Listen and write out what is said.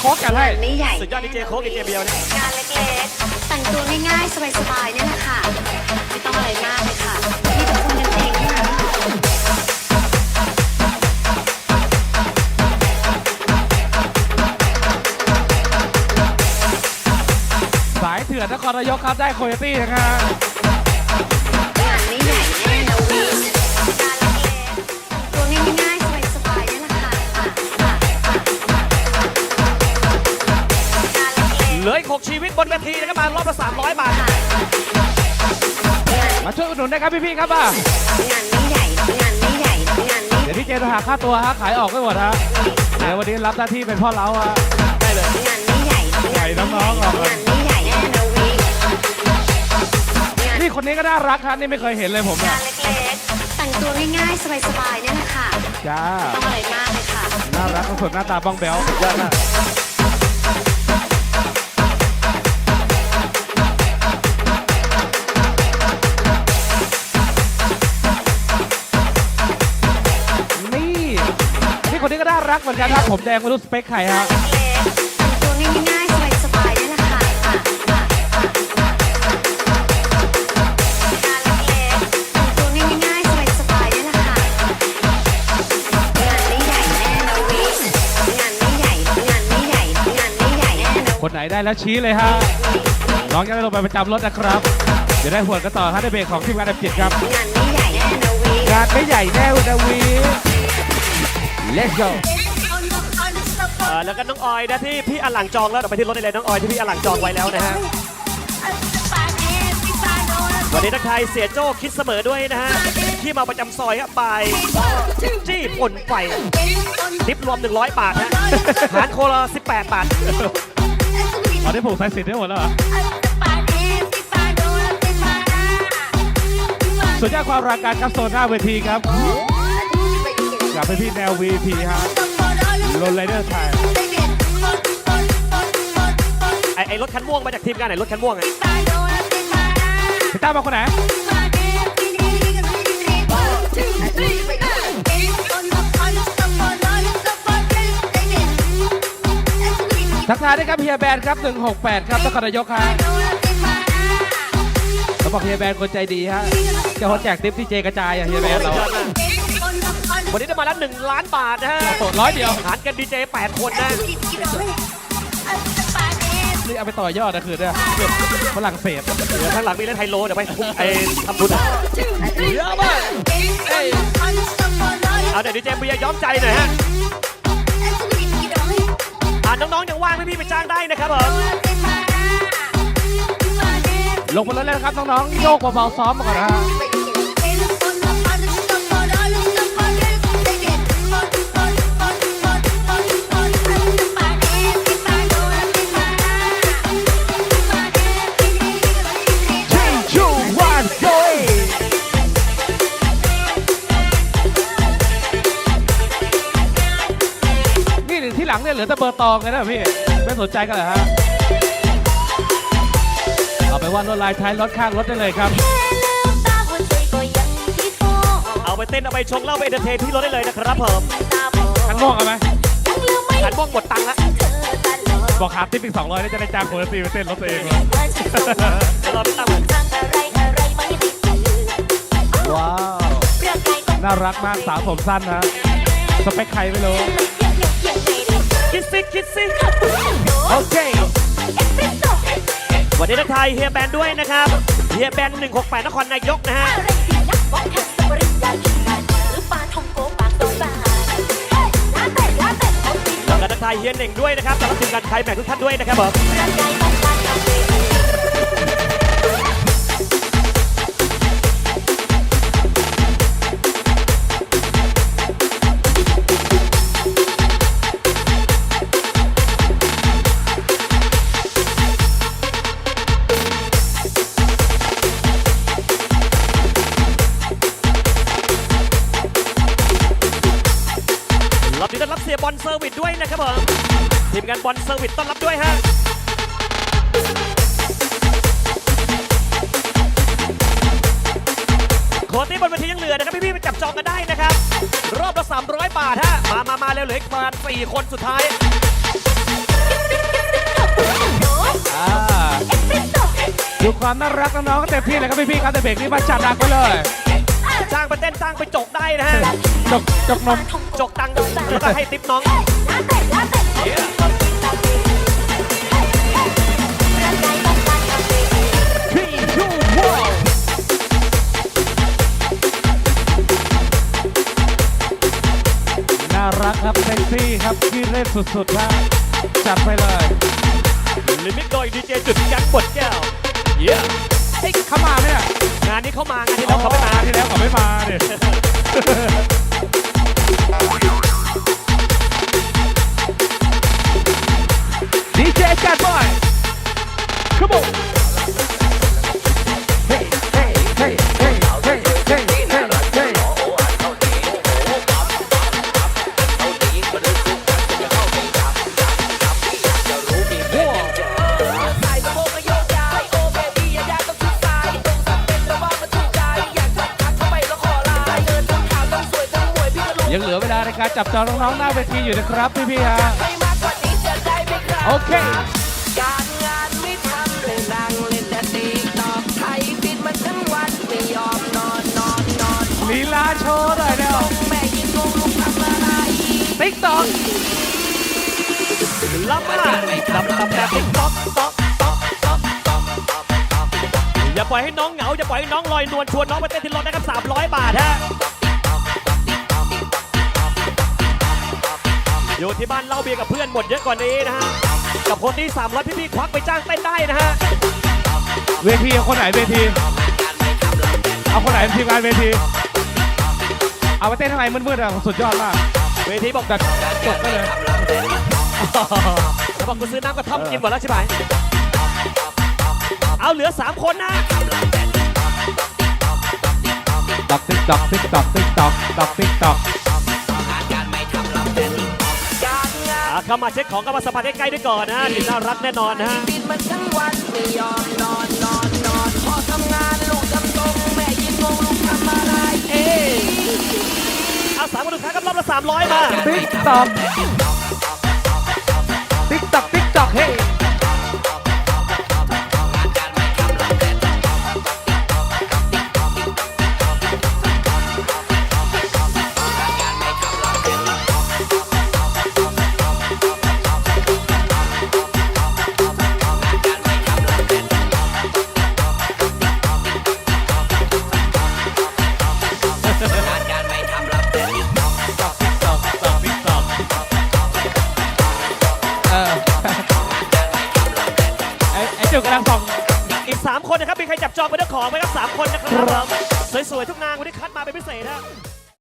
โค้กกันให้ไม่ใหญ่สุดยอดดีเจโค้กดีเจเบียวเนี่ยงานเล็กๆแต่งตัวง่ายๆ สบายๆเนี่ยแหละค่ะ ไม่ต้องอะไรมากเลยค่ะมีแต่คนกันเองเท่านั้นสายเถื่อนนครนายกครับได้โคโยตี้นะครับ เล็กเหลืออีกหกชีวิตบนเวทีนะครับมารอบละ300 บาทๆค่ะงานมาช่วยอุดหนุนได้ครับพี่ๆครับอะงานไม่ใหญ่งานไม่ใหญ่งานไม่เดี๋ยวพี่เจจะหาค่าตัวฮะขายออกไม่หมดฮะเดี๋ยววันนี้รับหน้าที่เป็นพ่อเล้าฮะได้เลยงานไม่ใหญ่ใหญ่น้องๆออกเลยงานไม่ใหญ่แน่นะวิงานนี่คนนี้ก็น่ารักครับนี่ไม่เคยเห็นเลยผมงาอะนเล็กๆแต่งตัวง่ายๆสบายๆเนี่ยแหละค่ะจ้าไม่ต้องอะไรมากเลยค่ะน่ารักสดหน้าตาบ้องแบ๊วยอดมาก รักเหมือนกันครับผมแดงไม่รู้สเปคใครฮะตัวง่ายๆสบายๆนี่แหละค่ะค่ะค่ะงานเล็กๆแต่งตัวง่ายๆสบายๆเนี่ยแหละค่ะงานไม่ใหญ่แน่นะวิงานไม่ใหญ่งานไม่ใหญ่งานไม่ใหญ่แน่นะคนไหนได้แล้วชี้เลยฮะน้องจะได้ลงไปประจำรถนะครับ เดี๋ยวได้หัวกันต่อฮะในเบรกของทีมงานเอฟจิตครับ งานไม่ใหญ่แน่นะวิงานไม่ใหญ่แน่อุดาวี Let's go เอ่อแล้วก็น้องออยนะที่พี่อลังจองแล้วเดี๋ยวไปที่รถได้เลยน้องออยที่พี่อลังจองไว้แล้วนะฮะวันนี้ทักทายเสียโจ้คิดเสมอด้วยนะฮะที่มาประจำซอยครับบายจี้ป่นไฟทิปรวม 100 บาทฮะหารโคละ18 บาทตอนนี้ผูกสายสิญจนได้หมดแล้วเหรอสุดยอดความรักการครับโซนหน้าเวทีครับ กับพี่ๆแนว VP ฮะโรลไรเดอร์ไทยไอไอรถคันม่วงมาจากทีมงานไหนรถคันม่วงไงพี่ต้ามาคนไหนทักทายด้วยครับเฮียแบนครับ 168 ครับนครนายกครับเขาบอกเฮียแบนคนใจดีฮะจะเขาแจกทิปที่เจกระจายอะเฮียแบนเรายอดมาก วันนี้ได้มาแล้ว1ล้านบาทนะฮะโสดร้อยเดียวหารกันดีเจ8คนนะนี่เอาไปต่อยอดนะคือเนี่ยฝรั่งเศสเดี๋ยวข้างหลังมีเล่นไฮโลเดี๋ยวไปไอทำบุญอะเยอะมากเอาเดี๋ยวดีเจเบียร์ย้อมใจหน่อยฮะอ่าน้องๆยังว่างพี่ๆไปจ้างได้นะครับผมลงมาแล้วนะครับน้องๆโยกเบาๆซ้อมมาก่อนนะฮะ อแต่เบอร์ตองเลยนะพี่ ไม่สนใจกันเหรอฮะ เอาไปวาดลวดลายท้ายรถข้างรถได้เลยครับ เอาไปเต้น เอาไปชงเหล้าไปเอนเตอร์เทนที่รถได้เลยนะครับผมคันม่วงเอาไหมขันม่วงหมดตังค์ละบอกหาติ๊ปอีกสองร้อยนี่จะได้จ้างโคโรตีไปเต้นรถตัวเองเลยเดี๋ยวรอพี่ตั้งค์ว้าว น่ารักมากสาวผมสั้นนะสเปคใครไม่รู้ คิดซิคิดซิโอเควันนี้ทักทายเฮียแบนด้วยนะครับเฮียแบน168นครนายกนะฮะแล้วก็ทักทายเฮียเหน่งด้วยนะครับแล้วก็ทีมงานไทยแบกทุกท่านด้วยนะครับผม อนรับอลเซอร์วิสด้วยนะครับผมทีมงานบอลเซอร์วิสต้อนรับด้วยฮะโควตี้บนเวทียังเหลือนะครับพี่ๆไปจับจองกันได้นะครับ รอบละ300 บาทฮะมามามาเร็วเหลืออีกประมาณ4คนสุดท้ายดูความน่ารักน้องๆก็เต็มที่เลยครับพี่ๆครับแต่เบรกนี้มาจัดหนักไปเลย จ้างไปเต้นจ้างไปจกได้นะฮะ จกจกนม จกตังค์แล้วก็ให้ติปน้อง Three, two, one น่ารักครับเซ็กซี่ครับที่เล่นสุดๆครับจัดไปเลย ลิมิตโดยดีเจจุดยักษ์บดแก้ว เย้เฮ้ยเขามาไหมเนี่ยงานนี้ เขามางานที่แล้วเขาไม่มา ที่แล้วเขาไม่มาเนี่ย ยังเหลือเวลาในการจับจองน้องๆหน้าเวทีอยู่นะครับพี่ๆฮะโอเคการงานไม่ทำเลยนั่งเล่นแต่ติ๊กตอกไทยปิดมันทั้งวันไม่ยอมนอนนอนนอนลีลาโชว์หน่อยเร็วแม่ยิงงงลูกทำอะไรติ๊กตอกล้ำมากดำดำแบบติ๊กต๊อกต๊อกต๊อกต๊อกต๊อกอย่าปล่อยให้น้องเหงาอย่าปล่อยให้น้องลอยนวลชวนน้องไปเต้นที่รถนะครับ300 บาทฮะ อยู่ที่บ้านเหล่าเบียร์กับเพื่อนหมดเยอะกว่านี้นะฮะ กับคนที่300พี่ๆควักไปจ้างเต้นได้นะฮะ เวทีเอาคนไหนเวที เอาคนไหนเป็นทีมงานเวที เอาไปเต้นทำไมมืดๆอะสุดยอดมาก เวทีบอกจัดจบไปเลยแล้วบอกกูซื้อน้ำกระท่อมกินหมดแล้วใช่ไหมเอาเหลือ 3 คนนะตอกติ๊กตอกติ๊กตอกติ๊กตอกตอกติ๊กตอก เข้ามาเช็คของก็มาสัมผัสใกล้ๆด้วยก่อนนะนี่น่ารักแน่นอนนะฮะปิดมันทั้งวันไม่ยอมนอนนอนนอนพอทำงานลูกทำตรงแม่ยิงงงลูกทำอะไรเอ๊ะเอาสามคนสุดท้ายครับรอบละ300มาติ๊กตอกติ๊กตอกติ๊กตอกเฮ้ คนนะครับ มีใครจับจองเป็นเจ้าของไหมครับ3คนนะครับผมสวยๆทุกนางวันนี้คัดมาเป็นพิเศษนะ